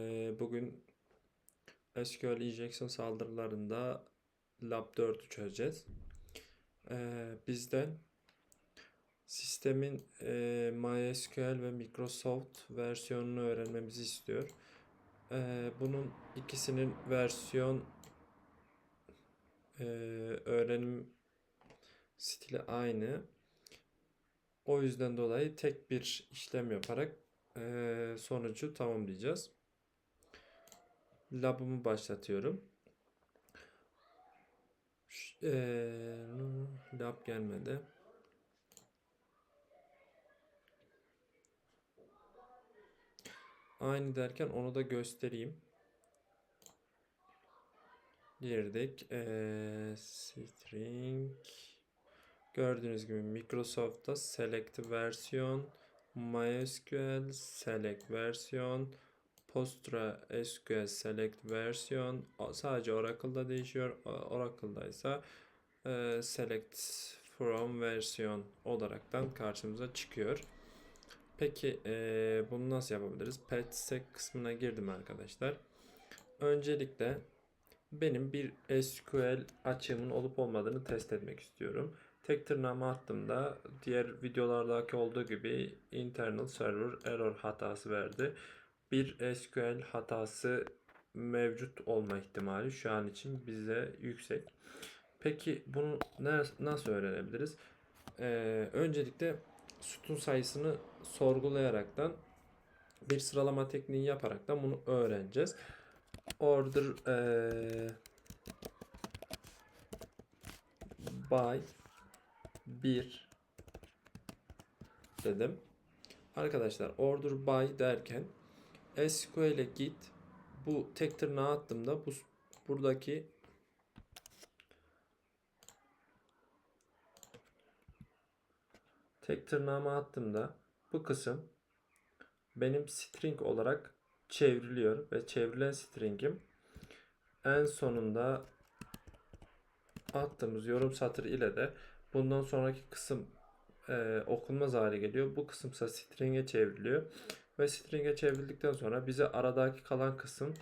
Ee, Bugün SQL injection saldırılarında Lab 4'ü çözeceğiz. Ee, Bizden sistemin e, MySQL ve Microsoft versiyonunu öğrenmemizi istiyor. Ee, Bunun ikisinin versiyon e, öğrenim stili aynı. O yüzden dolayı tek bir işlem yaparak e, sonucu tamamlayacağız. Lab'ımı başlatıyorum. Eee, lab gelmedi. Aynı derken onu da göstereyim. Girdik. Eee, string. Gördüğünüz gibi Microsoft'ta select versiyon, MySQL select versiyon, PostgreSQL select versiyon o- sadece Oracle'da değişiyor. Oracle'da ise select from versiyon olaraktan karşımıza çıkıyor. Peki e, bunu nasıl yapabiliriz? Petsec kısmına girdim arkadaşlar. Öncelikle benim bir SQL açığımın olup olmadığını test etmek istiyorum. Tek tırnağımı attığımda diğer videolardaki olduğu gibi internal server error hatası verdi. Bir SQL hatası mevcut olma ihtimali şu an için bize yüksek. Peki bunu nasıl öğrenebiliriz? Ee, öncelikle sütun sayısını sorgulayaraktan bir sıralama tekniği yaparaktan bunu öğreneceğiz. Order eee by 1 dedim. Arkadaşlar order by derken SQL'e git bu tek tırnağı attığımda bu buradaki tek tırnağımı attığımda bu kısım benim string olarak çevriliyor ve çevrilen stringim en sonunda attığımız yorum satır ile de bundan sonraki kısım e, okunmaz hale geliyor. Bu kısımsa string'e çevriliyor. Ve string'e çevrildikten sonra bize aradaki kalan kısım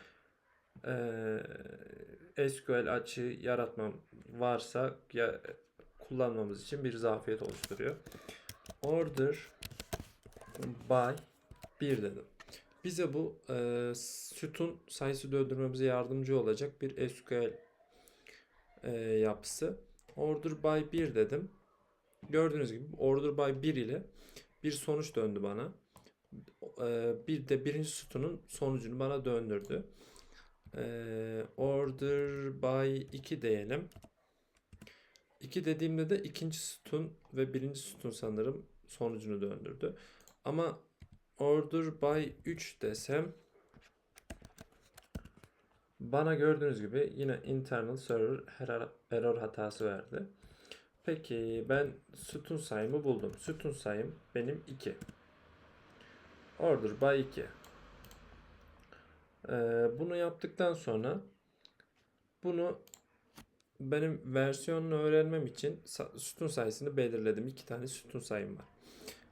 e, SQL açığı yaratmam varsa ya, kullanmamız için bir zafiyet oluşturuyor. Order by 1 dedim. Bize bu e, sütun sayısı döndürmemize yardımcı olacak bir SQL e, yapısı. Order by 1 dedim. Gördüğünüz gibi order by 1 ile bir sonuç döndü bana. E, bir de birinci sütunun sonucunu bana döndürdü. E, order by 2 diyelim. 2 dediğimde de ikinci sütun ve birinci sütun sanırım sonucunu döndürdü. Ama order by 3 desem bana gördüğünüz gibi yine internal server error, hatası verdi. Peki ben sütun sayımı buldum. Sütun sayım benim 2. Order by 2. Ee, bunu yaptıktan sonra bunu benim versiyonunu öğrenmem için sütun sayısını belirledim. 2 tane sütun sayım var.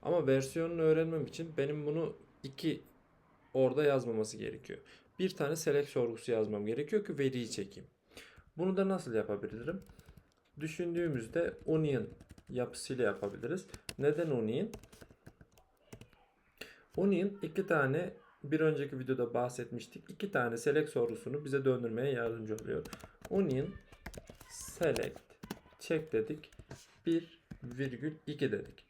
Ama versiyonunu öğrenmem için benim bunu 2 orada yazmaması gerekiyor. Bir tane select sorgusu yazmam gerekiyor ki veriyi çekeyim. Bunu da nasıl yapabilirim? Düşündüğümüzde onion yapısıyla yapabiliriz. Neden onion? Onion iki tane bir önceki videoda bahsetmiştik. iki tane select sorusunu bize döndürmeye yardımcı oluyor. Onion select check dedik. 1,2 dedik.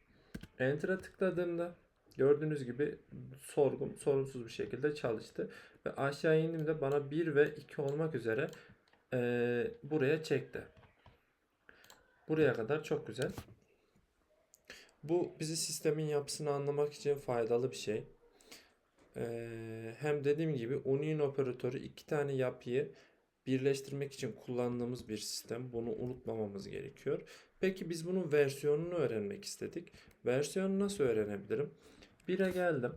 Enter'a tıkladığımda gördüğünüz gibi sorgum sorunsuz bir şekilde çalıştı. Ve aşağı indiğimde bana 1 ve 2 olmak üzere eee, buraya çekti. Buraya kadar çok güzel. Bu bizi sistemin yapısını anlamak için faydalı bir şey. Eee, hem dediğim gibi union operatörü iki tane yapıyı birleştirmek için kullandığımız bir sistem. Bunu unutmamamız gerekiyor. Peki biz bunun versiyonunu öğrenmek istedik. Versiyonu nasıl öğrenebilirim? 1'e geldim.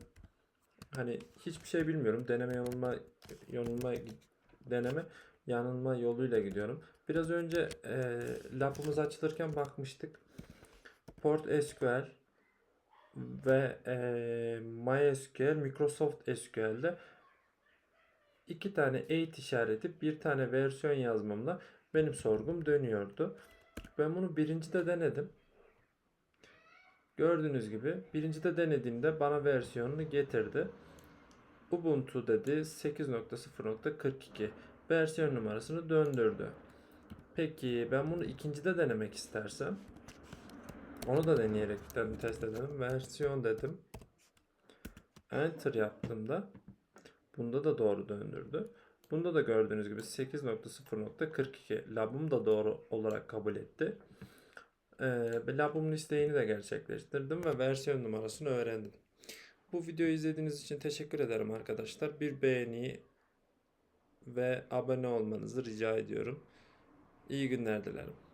Hani hiçbir şey bilmiyorum. Deneme yanılma yanılma deneme yanılma yoluyla gidiyorum. Biraz önce e, lapımız açılırken bakmıştık. Port SQL ve e, MySQL, Microsoft SQL'de iki tane 8 işareti bir tane versiyon yazmamla benim sorgum dönüyordu. Ben bunu birincide denedim. Gördüğünüz gibi birincide denediğimde bana versiyonunu getirdi. Ubuntu dedi 8.0.42 versiyon numarasını döndürdü. Peki ben bunu ikincide denemek istersem onu da deneyerek tane test edelim. Versiyon dedim. Enter yaptığımda bunda da doğru döndürdü. Bunda da gördüğünüz gibi 8.0.42 labım da doğru olarak kabul etti. Ee, labumun isteğini de gerçekleştirdim ve versiyon numarasını öğrendim. Bu videoyu izlediğiniz için teşekkür ederim arkadaşlar. Bir beğeni ve abone olmanızı rica ediyorum. İyi günler dilerim.